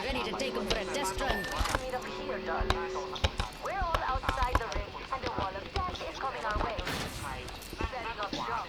ready to take him for a test run. Meet up here, darling. We're all outside the ring, and the wall of death is coming our way. Setting up shop.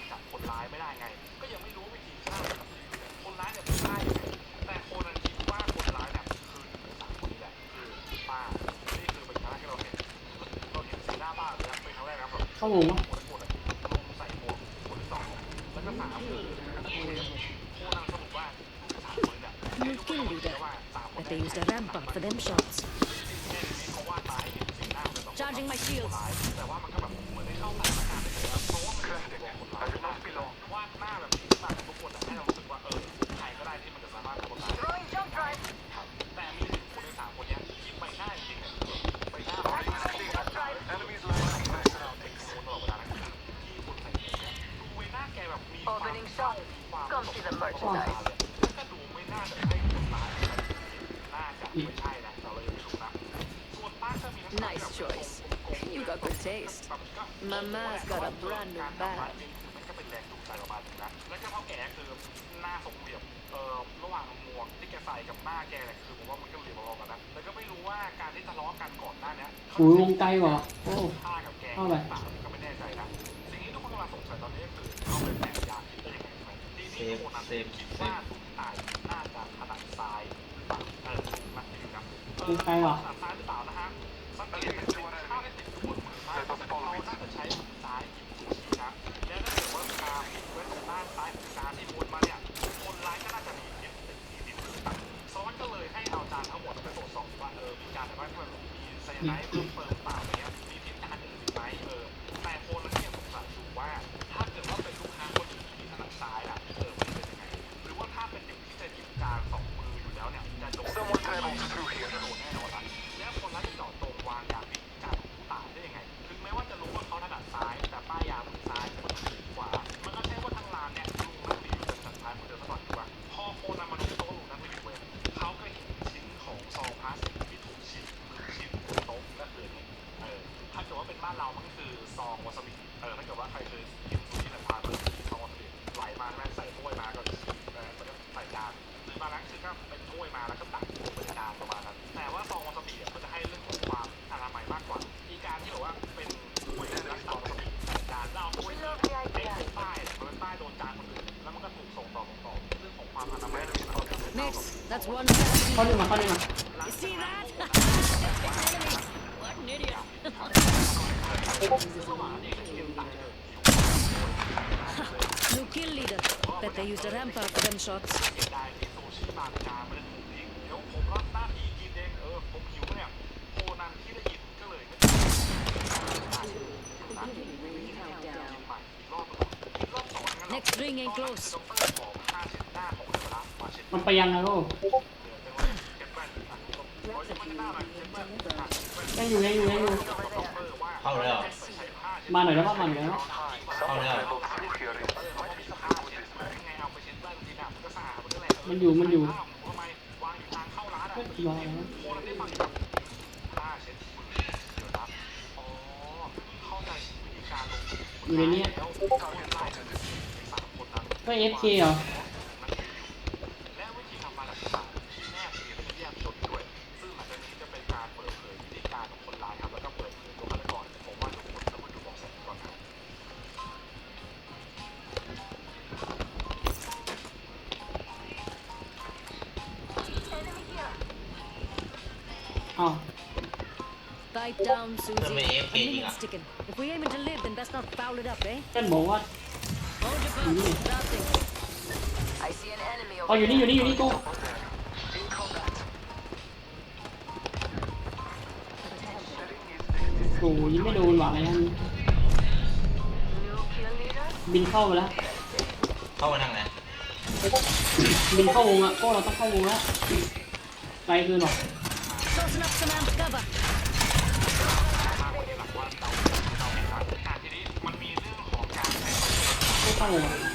งงปะ หูงวงไกลวะโอ้เข้าไปเซฟเซฟเซกล tonight. ได้อีกรอบอีกรอบสองงั้น Next ring ain't close. ดอกเตอร์ของผ้าเช็ดหน้าของเดลามาเช็ดมันไปยังไงโก้ อยแล้วว่ามาหน่อยแล้วเข้าแล้วมันอยู่มันอยู่มวางอยู่ทางเข้าร้านอะเฮ้ยรอแล้วโอ้เราได้ฟังครับผ้าเช็ดฝุ่นเดี๋ยวนะอ๋อเข้าใจวิธีการลงอยู่ในเนี้ยแล้วคนร้ายจะเป็นสามคนนั้นก็เอฟเคเหรอ down, Susie. Let me A AFK minute's up. ticking. If we aiming to live, then best not foul it up, eh? เพื่อนบอกว่า Hold your butts. Starting. I see an enemy อ๋อ over อยู่นี่อยู่นี่อยู่นี่โก้โอ้ยยิงไม่โดนหวังอะไรนั่น New kill leader. บินเข้าไปแล้ว เข้ามาทางไหนบินเข้าวงอะโก้เราต้องเข้าวงแล้วไกลเกินหรอก Tossing up some amped cover. เข้าวงอะ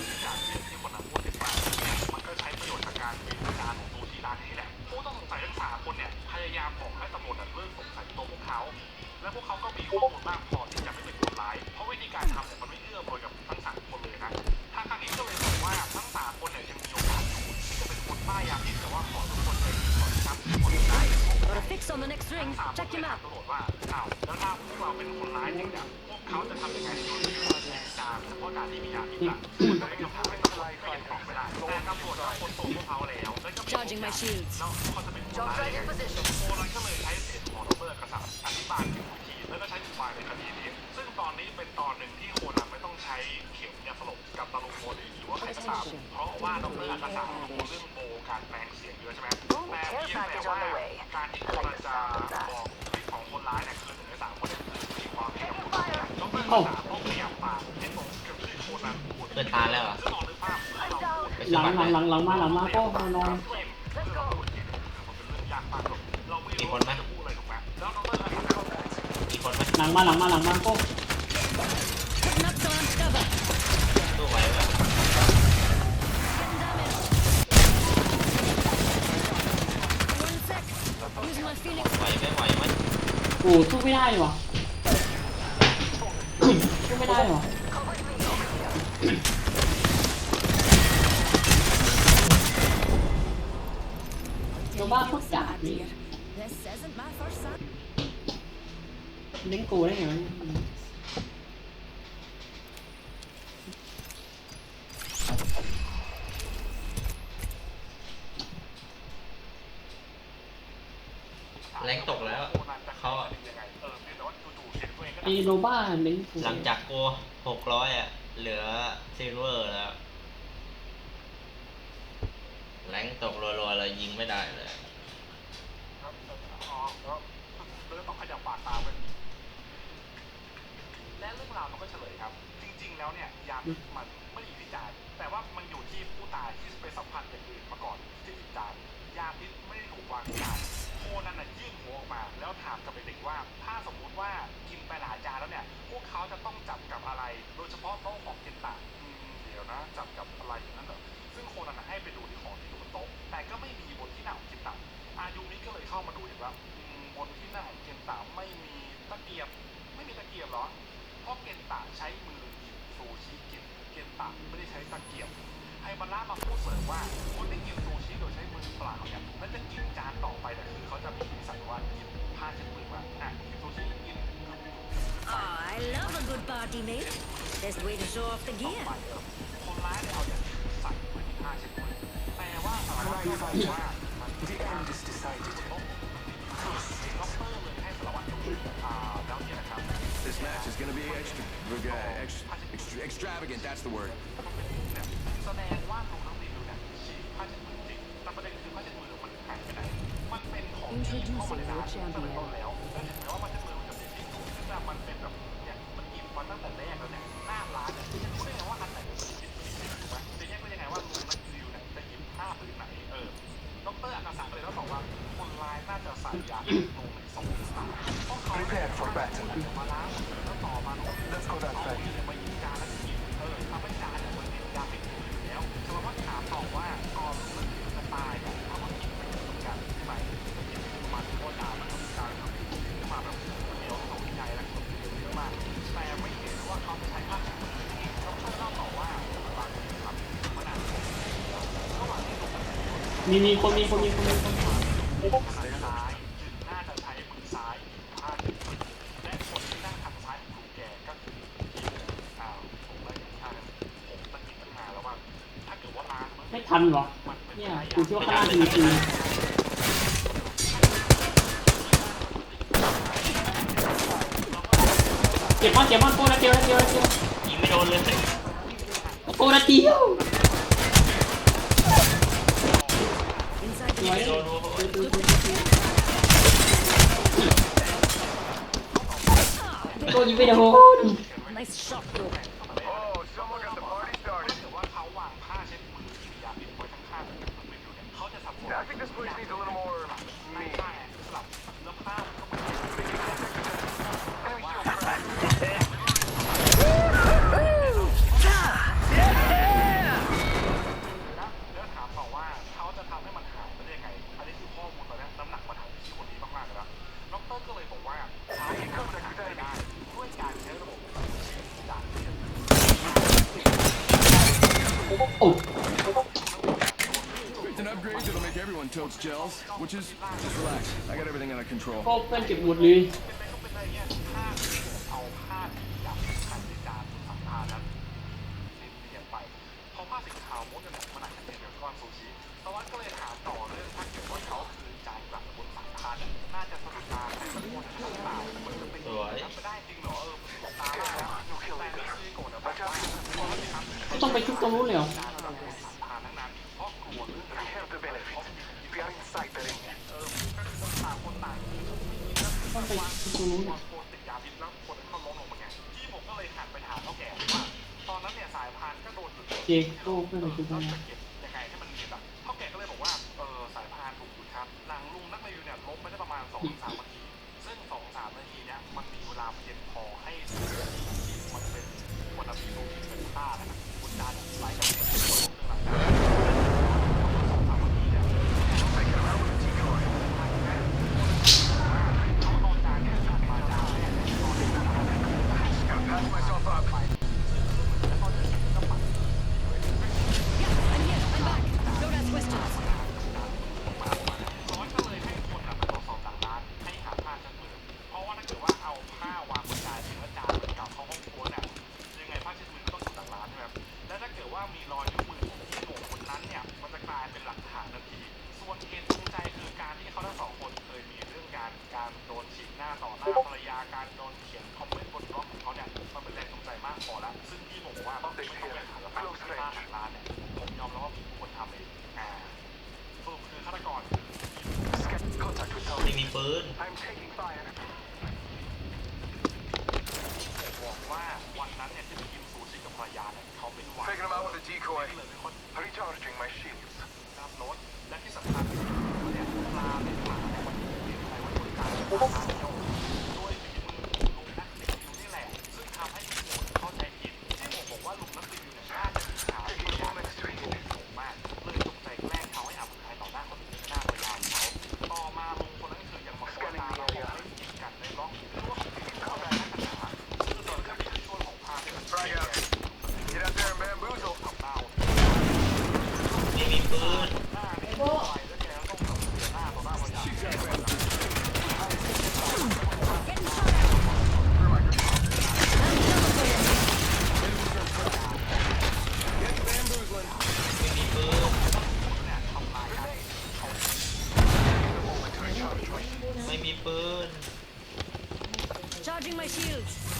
Charging my shields. แล้วเขาจะเป็นคน Jump ร้าย right ได้ in ไง position. โอรันก็เลยใช้เพจของดรกษัตริย์อธิบายถึงวิธีแล้วก็ใช้อุบายในคดีนี้ ซึ่งตอนนี้เป็นตอนหนึ่งที่โคนันไม่ต้องใช้เข็มยาสลบกับตะลุมโมลีหรือว่าใครก็ตามเพราะว่าดรกษัตริย์รู้เรื่องโบการแปลงเสียงเยอะใช่ไหมแต่เพียงแต่ว่าการที่โคนันจะบอกคลิปของคนร้ายเนี่ยคือหนึ่งในสามคนเนี่ยคือมีความเห็นกับคนร้ายดรกษัตริย์ เปิดตาแล้วเหรอซึ่งลองนึกภาพให้เราพูดไปหสลังมัครหลังเลยหลังหลังมาหลังมาโก้มานอน Let's go. มีคนไหมอีกคนไหมหลังมาหลังมาหลังมาโก้ Putting up some amped cover. ตู้ไหวไหม Getting damage. One sec. Using my Phoenix. ไหวไหมไหวไหมโอ้สู้ไม่ได้เลยวะสู้ไม่ได้เลย โคตรกาดนี่ This isn't my first son. เล่นกูได้ไงวะแรงตกแล้ว เขาอะไอโนบ้าเล่นกูหลังจากโกหกร้อยอะ เหลือซิลเวอร์แล้ว แรงตกรัวๆเลยยิงไม่ได้เลย ต้องขยับปากตามไปและ เรื่องราวมันก็เฉลยครับ จริง ๆ แล้วเนี่ยยาพิษมันไม่ได้อยู่ที่จานแต่ว่ามันอยู่ที่ผู้ตายที่ไปสัมผัสอย่างอื่นมาก่อนที่ติดจานยาพิษไม่ได้ถูกวางที่จานโคนันน่ะยื่นหัวออกมา แล้วถามกับเด็กๆว่า ถ้าสมมุติว่ากินไปหลายจานแล้วเนี่ย พวกเขาจะต้องจับกับอะไร โดยเฉพาะโต๊ะของเกนตะอืมเดี๋ยวนะ จับกับอะไรอย่างนั้นเหรอซึ่งโคนันน่ะให้ไปดู teammate. Best way to show off the gear. Prepare for battle. Let's go that way. มีมีคนมีคนมีคนมีคน เก็บบอลเก็บบอลโป้นัดเดียวนัดเดียวนัดเดียวยิงไม่โดนเลยโป้นัดเดียวสวยโดนยิงไม่โดน กเพื่เก็บหมดเลยท่านเกันหมวดนี้ต้องไปชุบตรงนู้นเลยเหรอ ต้องไปดูนู้นนะคนติดยาพิษแล้นเนี่ผมก็เลยหันไปถามเท่ก่ว่าตื้นเนี่ยสป็ดนอะไม่รกคน Taking them out with a decoy. Recharging my shields. รับโน้ตและที่สำคัญเนี่ยปลาเป็นปลาเป็นปลาเป็นปลา Charging my shields.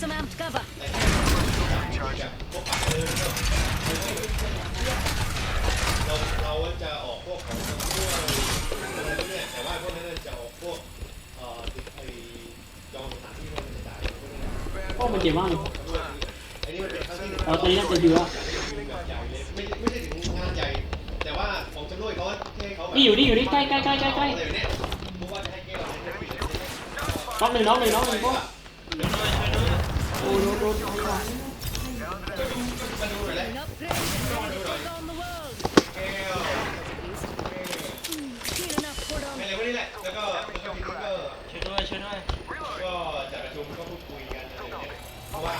Some amped cover. กปากเนเราเราจะออกพวกแต่ว่าพวกนี้จะออกพวกอ่อติดไอ้จองสถาที่ว่ามันจ่ายพวกมันเจ็บมากเลยอันนี้งที่นตอนนี้น่าจะเยอะไม่ไม่ใช่ถึงงานใหญ่ แต่ว่าของจำนวยเขาแค่เขานี่อยู่นี่อยู่นี่ใกล้ใกล้ใกล้ใกล้ใกล้นี่ยพวกว่าน้อะไนี่ย น็อกเน็อกเลอ อ้โดนโดนโดนมาดูหน่อยเลย An upgrade and ready to take on the world. แก้ว Clean enough, put on. ไม่เลยวันนี้แหละแล้วก็แล้วก็ทีนี้ก็ช่วยด้วยช่วยด้วยก็จัดประชุมก็พูดคุยกันอะไรเนี่ยเพราะว่า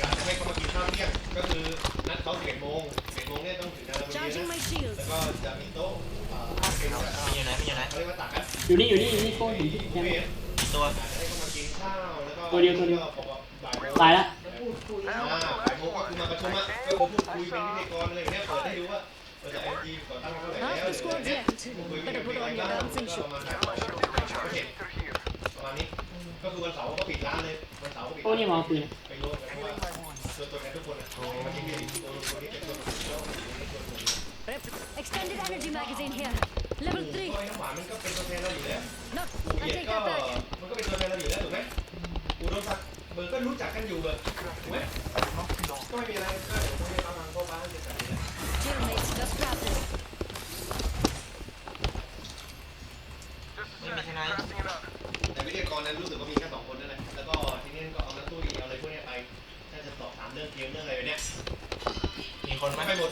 การจะให้เขามากินข้าวเที่ยงก็คือนัดเขา11โมง11โมงเนี่ยต้องถึงนาฬิกา Charging นะ my shields. แล้วก็จะมีโต๊ะเอ่อเป็นแบบมันอยู่ไหนมันอยู่ไหนเขาเรียกว่าตักกันอยู่นี่อยู่นี่อยู่นี่โก้ถึงที่บุแคฟมเฟ่ป์ต์ตัว อาจจะให้เขามากินข้าวแล้วก็ตัวเดียวตัวเดียวก็บอกว่าบ่ายโมงตายละอ่าบ่ายโมงก็คือมาประชุมอะก็คือพูดคุยเป็นพิธีกรอะไรอย่างเงี้ยเปิดให้ดูว่าเราจะเอ็มจีก่อตั้งมาเท่าไหร่แล้ว Half the squad's เนี่ย left. พูดคุย Better มี put อะไร on บ้า your ง dancing ก็ shoes. ประมาณนั้นก็เห็นประมาณนี้ ก็คือวันเสาร์ก็ปิดร้านเลยวันเสาร์ก็ปิดโอ้นี่มาเอาปืนไปรวมกันเพราะว่าตัวตัวแทนทุกคนอะมาที่นี่ตัวตัวนี้เป็นตัวตัวตัวตัว Rep- Extended energy magazine here. Level 3. ก็ไอ้น้ำหวานมันก็เป็นตัวแทนเราอยู่แล้ว No, เอียด take ก็ that back. มันก็เป็นตัวแทนเราอยู่แล้วถูกไหมอูโดนศักดิ์เบิร์ก็รู้จักกันอยู่เบิร์ถูกไหมก็ไม่มีอะไรก็เดี๋ยวพวกนี้เขาทางเข้าบ้านจะจันี่และ Chill, mates. Just drafted. ไม่มีทนายแต่วิทยากรนั้นรู้สึกว่ามีแค่สองคนนั่นแหละแล้วก็ทีนี้ก็เอานักตุ้ยเอาอะไรพวกนี้ไปน่าจะสอบถามเรื่องเกมเรื่องอะไรแบบเนี้ยมีคนไหมไปหมด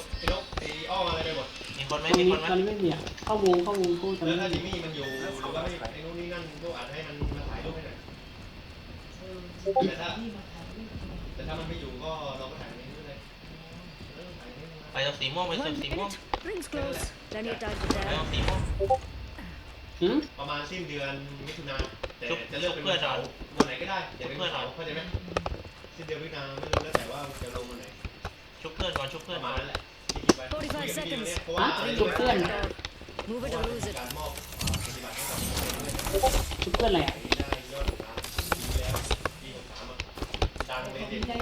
ไอ้นกไอ้อ้ออะไรไปหมดมีคนไหมตรงมีนี้คนไหมตอนนี้ไม่มีอะเข้าวงเข้าวงโก้ตอนแล้วนี้ถ้าจิมมี่มันอยู่หรือว่าไม่ไอ้นู่นนี่นั่นก็อาจจะให้มันมาถ่ายรูปให้หน่อยแต่ถ้าแต่ถ้ามันไม่อยู่ก็เราก็ถ่ายเองด้วยเลยเออถ่ายเองไปตรงสีม่วงไปตร One งสีม่วง minute. Rings close. Plenty of time to ไปตร dab. งสีม่วง หืมประมาณสิ้นเดือนมิถุนาแต่ชุบจะเลือกเป็นวันเสาร์วันไหนก็ได้อย่าเป็นวันเสาร์เข้าใจไหมสิ้นเดือนมิถุนาไม่รู้แล้วแต่ว่าจะลงวันไหนชุบเพื่อนก่อนชุบปเพื่อนระมาก่อนณนั้นแหละที่คิดไว้ 45 seconds. เพราะว่าจุดเพื่อน Move it or lose it. การมอบปฏิบัติให้กับชุดเพื่อนอะไรอะได้ยอดขายปีแล้วปีหกสามอะดังเลยเด่นได้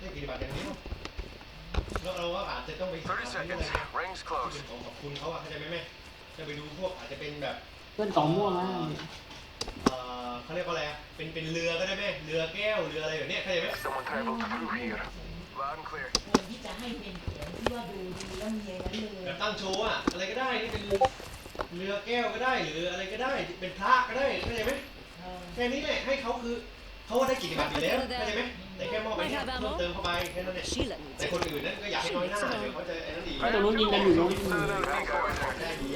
ปฏิบัติอย่างนี้แล้วเราก็อาจจะต้องไป30 seconds. Rings เป็น closed. ของขอบคุณเขาอะเข้าใจไหมแม่จะไปดูพวกอาจจะเป็นแบบ เพื่อนสองม่วงนะเอ่อเขาเรียกว่าอะไรอะเป็นเป็นเรือก็ได้ไหมเรือแก้วเรืออะไรแบบเนี้ยเข้าใจไหม Someone traveled through here. Loud and clear. ที่จะให้เป็นเสียงที่ว่าดูดีแล้วมีอย่างนั้นเลแบยบตั้งโชว์อะอะไรก็ได้นี่เป็นเรือแก้วก็ได้หรืออะไรก็ได้เป็นพระก็ได้เข้าใจไหมเออแค่นี้แหละให้เขาคือเขาได้กิจบัตรอยู่แล้วเข้าใจไหมแต่แค่มอบไปเนี่ยเพิ่มเติมเข้าไปแค่นั้นแหละ Sheila needs แต่ it. คนอื่นนั่นก็อยากให้น้อยหน้าเดี๋ยวเขาจะไอ้นั่นดีตรงนู้นยิงกันอยู่ตรงนู้นยิงกันอยู่ได้ดี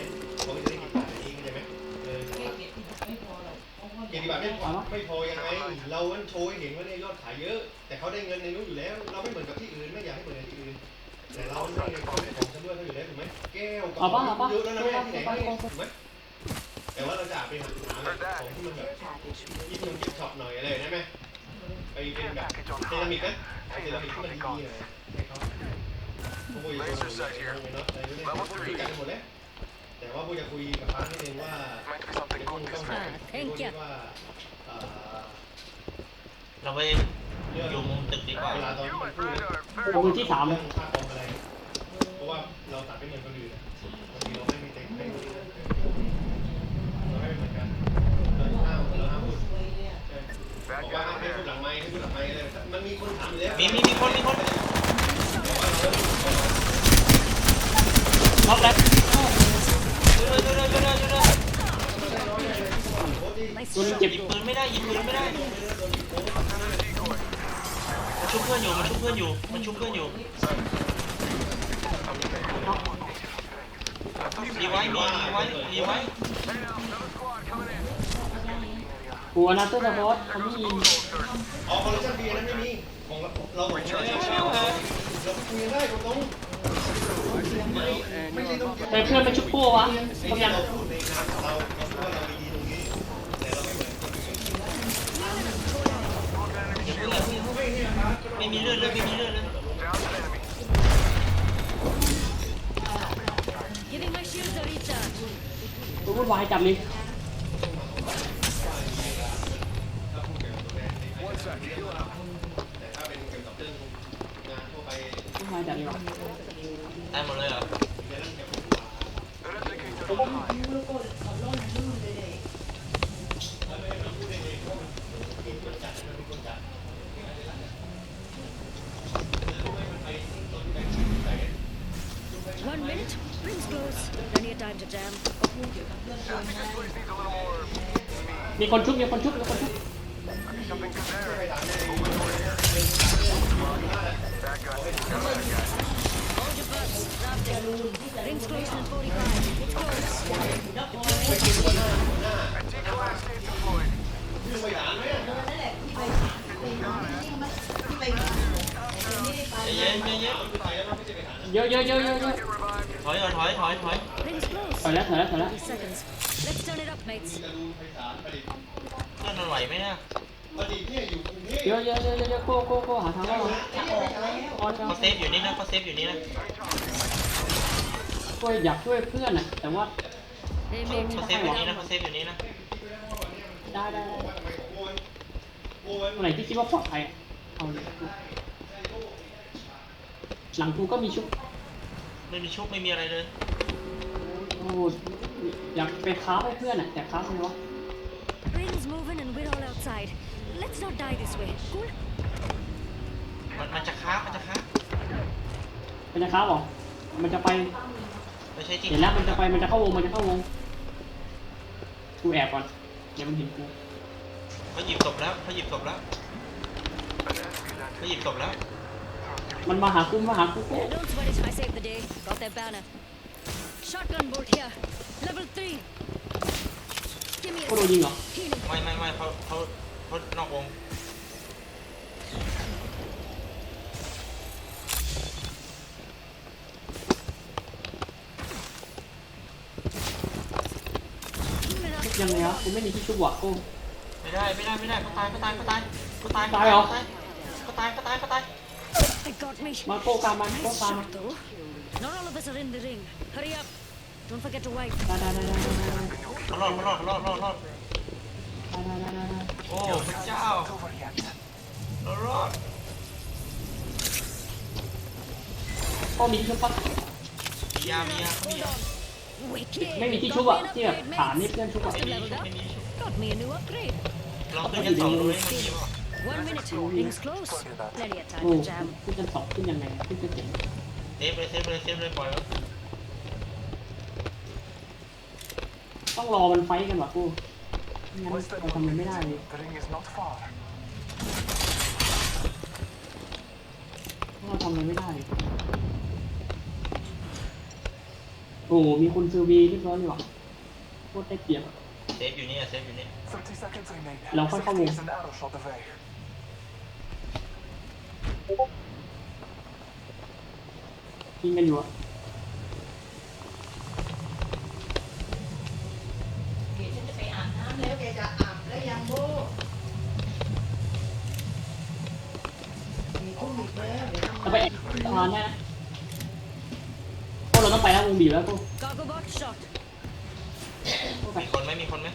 เพราะว่ากิจบัตรไม่พอไม่พอยังไงเรานั้นโชว์ให้เห็นว่าเนี่ยยอดขายเยอะ แต่เขาได้เงินในนู้นอยู่แล้ว เราไม่เหมือนกับที่อื่นไม่อยากให้เหมือนกับที่อื่นแต่เราได้เงินเขาได้ของชำร่วยเขาอยู่แล้วถูกไหมแก้วกระเอาป๋อป่ะงเอาป่ะเยอะแล้วนะแม่ที่ไหนเอาให้ป่ะถูกไหมแต่ว่าเราจะไปหาของที่มันแบบที่มันกิฟช็อปหน่อยอะไรได้ไหมไปเป็นแบบเซรามิกนะเซรามิกที่มันดีๆหน่อยให้เขาพวกอยากคุยกับเนาะอะไรพวกนี้คุยกันหมดแล้ว แต่ว่าพวกอยากคุยกับป้านิดนึงว่า Meant to be something ต้อง good ต้อง this หา time. ว่าเอ่อเราไปเรื่องอยู่มุมตึกดีกว่า เวลาตอนที่มันพูดลงมือที่สามเรื่องค่าคอมอะไร เพราะว่าเราตัดไม่เหมือนคนอื่นอะบางทีเราไม่มีเต็มไม่มีเราไม่เหมือนกันเราห้ามเราห้ามพูดสวยเลยอะบอกว่าให้พูดหลังไมค์ให้พูดหลังไมค์เลยมันมีคนถามอยู่แล้วมีมีมีคนมีคนน็อกแล้ว ตัวนึงเจ็บหยิบปืนไม่ได้หยิบปืนไม่ได้มันชุบเพื่อนอยู่มันชุบเพื่อนอยู่มันชุบเพื่อนอยู่มีไว้มีมีไว้มีไว้หัวนาเตอร์สปอร์ตเขาไม่ยิงอ๋อคอลเลคชันเบียร์นั้นไม่มีของเราเราของเราเราคุยกันได้ตรง ๆไม่ไม่ใช่ต้องแต่เพื่อนไปชุบโป้วะเขายังเราพูดในนามเราเราพูดว่าเรามีดีตรงนี้แต่เราไม่เหมือนคนอื่นอย่าเพิ่งอย่าเพิ่งไม่มีเลือดเลยไม่มีเลือดเลย Giving my shields a recharge. ตัววุ่นวายจับเ deployed. ใจเย็นใจเย็นเยอะเยอะเยอะเยอะเยอะถอยก่อนถอยถอยถอย Rings close. ถอยแล้วถอยแล้วถอยแล้ว30 seconds. Let's turn it up, mates. เพื่อนมันไหวไหมเนี่ยเยอะเยอะเยอะเยอะเยอะโก้โก้โก้หาทางเข้ามาออนเขาเซฟอยู่นี่นะเขาเซฟอยู่นี่นะ ช่วยอยากช่วยเพื่อนอะ แต่ว่า Hey, mate. เขาเซฟอยู่นี่นะเขาเซฟอยู่นี่นะได้ได้ได้เมื่อไหร่ที่คิดว่าปลอดภัยอะเอาเลยหลังกูก็มีชุบไม่มีชุบไม่มีอะไรเลยโอ้อยากไปค้าให้เพื่อนอะแต่ค้าไงวะ Rings moving and we're all outside. Let's not die this way. Cool? มันมันจะค้ามันจะค้ามันจะค้าบอกมันจะไป ไม่ใช่จริงเห็นแล้วมันจะไปมันจะเข้าวงมันจะเข้าวงกูแอบก่อนเดี๋ยวมันเห็นกูเขาหยิบศพแล้วเขาหยิบศพแล้วเขาหยิบศพแล้วมันมาหากูมาหากูกู Don't sweat it. I saved the day. Got their banner. Shotgun bolt here. Level 3. Give me a กูโดนยิงเหรอ healing. ไม่ไม่ไม่เขาเขาเขานอกวง ยังไงวะกูไม่มีที่ชุบว่ะกูไม่ได้ไม่ได้ไม่ได้เขาตายเขาตายเขาตายเขาตายตายเหรอเขาตายเขาตายเขาตาย They got me. มาโก้กลางมันโก้ Nice กลางมัน shot, though. Not all of us are in the ring. Hurry up. Don't forget to wipe. ได้ได้ได้ได้ได้ได้เขารอดเขารอดเขารอดเขารอดเขารอดได้ได้ได้ได้โอ้พระเจ้าเรารอดก็มีที่ชุบปะมียามียามี Hold ยา on. Wicked. ไม่มีที่ Got ชุบ me อะ an ที่แบบ upgrade, ฐาน mates. นี่เพื่อนชุบอะ Must have leveled up. ไม่มีชุบ Got me a new upgrade. ลองขึ้นชั้นสองดูให้มันมีป่ะ One minute. Rings close. Plenty of time โอ้ to jam. ขึ้นชั้นสองขึ้นยังไงขึ้นชั้นเจ็ดเซฟเลยเซฟเลยเซฟเลยปล่อยไว้ต้องรอมันไฟท์กันว่ะกูงั้นเราทำมันไม่ได้เลย The ring is not far. เราทำมันไม่ได้เลย โอ้โหมีคุณซื้อวีเรียบร้อยเลยว่ะโคตรได้เปรียบอะ เซฟอยู่นี่เซฟอยู่นี่30 seconds remain. Là, on fait pas Safety bon. is an arrow shot away. ยิงกันอยู่อะเดี๋ยวฉันจะไปอาบน้ำแล้วแกจะอาบแล้วยังโบมีทุ่มอีกแล้วเดี๋ยวต้องเราไปแอบสะพานได้นะพวก เราต้องไปแล้ววงบีบแล้วพวก Cargo bot shot. พวกไปมีคนไหมมีคนไหม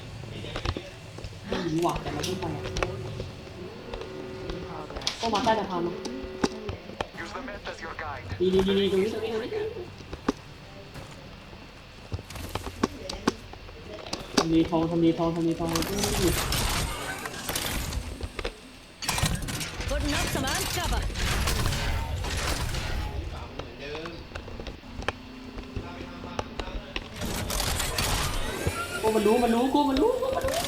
ไม่รู้ว่ะแต่เราต้องไปอะพวกมาใต้สะพานมา Use the map as your guide. ดีดีดีดีตรงนี้ตรงนี้ตรงนี้ทำดีทองทำดีทองทำดีทอง มันรู้มันรู้มัน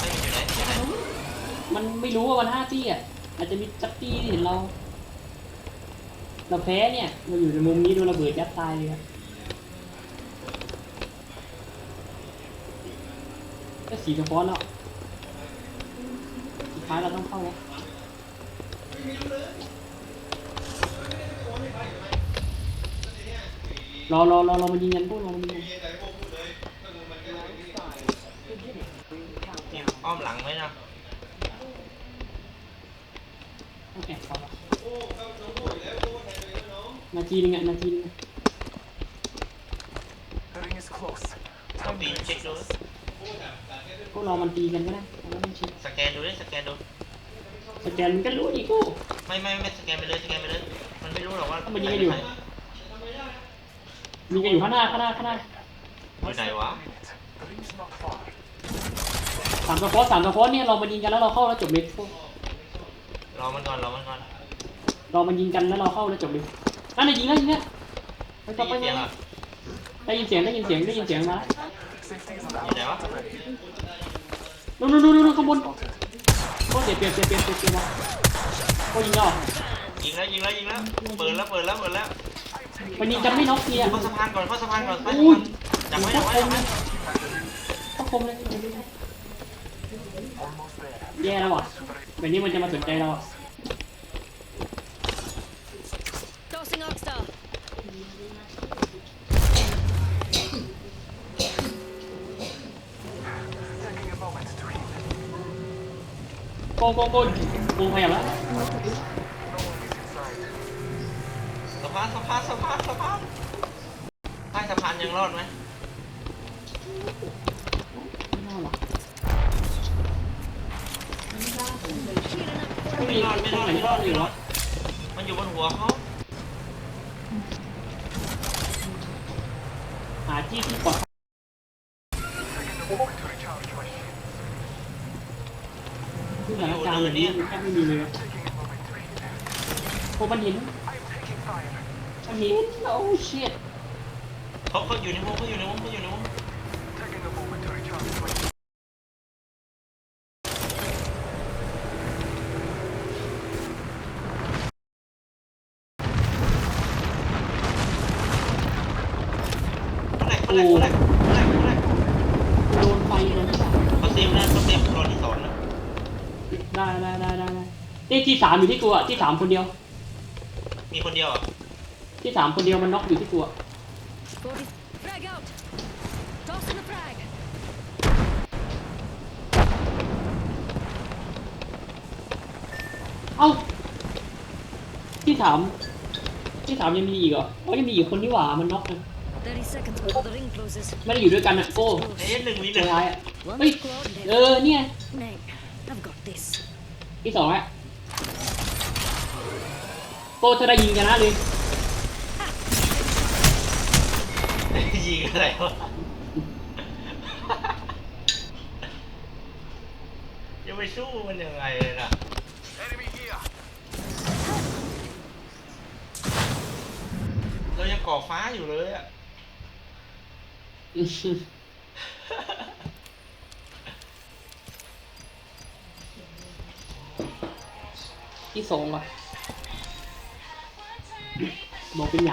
ไม่อยู่ไหนอยู่ไหนมันไม่รู้ว่ามันห้าตี้อะอาจจะมีจักตี้เห็นเรา เราแพ้เนี่ยเราอยู่ในมุมนี้ดูระเบิดยัดตายเลยครับก็สีสะท้อนแล้วสุดท้ายเราต้องเข้าแล้วรอรอรอรอมันยิงกันพวกรอมันยิงกัน อ้อมหลังไหมนะต้องแอบก่อนวะนาทีนึงอะนาทีนึงอะ The ring is close. ต้องปีนเช็คดูพวกเรามันตีกันก็ได้เราไม่ต้องเช็คสแกนดูดิสแกนดู สแกนมันก็รู้ดิกู ไม่ไม่ไม่สแกนไปเลยสแกนไปเลยมันไม่รู้หรอกว่าถ้ามันยิงกันอยู่ มีกันอยู่ข้างหน้าข้างหน้าข้างหน้าอยู่ไหนวะามสะโพกสามสะโพกเนี่ยเรามายิงกันแล้วเราเข้าแล้วจบเลยพวกรอมันก่อนรอมันก่อนเรามายิงกันแล้วเราเข้าแล้วจบเลยนั่นน่ะยิงแล้วยิงแล้วไปต่อไปได้ยินเลเสียงยอะได้ยินเสียงได้ยินเสียงได้ยินเสียงมา Safety is อยู่ไหนวะนู่นนู่นนู่นนู่นข้างบน spotted. โอ้เจ็บเจ็บเจ็บเจ็บเจ็บเจ็บวะโอ้ยิงแล้วเหรอยิงแล้วยิงแล้วยิงแล้วเปิดแล้วเปิดแล้วเปิดแล้วมันยิงจะไม่น็อกเนี่ยเข้าสะพานก่อนเข้าสะพานก่อนไปอุ้ยจับไว้จับไว้จับไว้ต้องคมเลย Almost there. แย่แล้วอะแบบนี้มันจะมาสนใจเราอะ Tossing Oxstar. Taking a moment to heal. โกโกโกกูพยายามแล้ว No one is inside. สะพานสะพานสะพานสะพานใต้สะพานยังรอดไหมไม่รอดหรอก ไม่รอดไม่รอดไม่รอดไม่รอดมันอยู่บนหัวเขาหาที่ที่ปลอดที่สถานการณ์แบบนี้แทบไม่มีเลยโอ้มันเห็นมันเห็นโอ้เชิดเขาเขาอยู่ในวงเขาอยู่ในวงเขาอยู่ในวง Taking a moment to recharge my shield. คนแรกคนแรกคนแรกคนแรกคนแรก โดนไฟโดนที่สาม เขาเซฟนะเขาเซฟรอที่สองนะ ได้ได้ได้ได้ได้เอ้ยที่สามอยู่ที่กูอะที่สามคนเดียว มีคนเดียวเหรอที่สามคนเดียวมันน็อกอยู่ที่กูอะ Forty. Frag out. Tossing the frag. เอ้า ที่สามที่สามยังมีอีกเหรออ๋อยังมีอีกคนนี่หว่ามันน็อกนะ 30 seconds before the ring closes. ไม่ได้อยู่ด้วยกันอะโก้เอ๊ะหนึ่งวิหตันึ่วงร้ายอะ One เฮ้ย squad เอ left. อเนี่ย Nang, I've got this. ที่สองแล้ว โก้ถ้าได้ยิงชนะเลยยิงอะไรวะ จะไปสู้มันยังไงเลยน่ะ Enemy here. เรายังก่อฟ้าอยู่เลยอะที่สองว่ะ 毛病呀。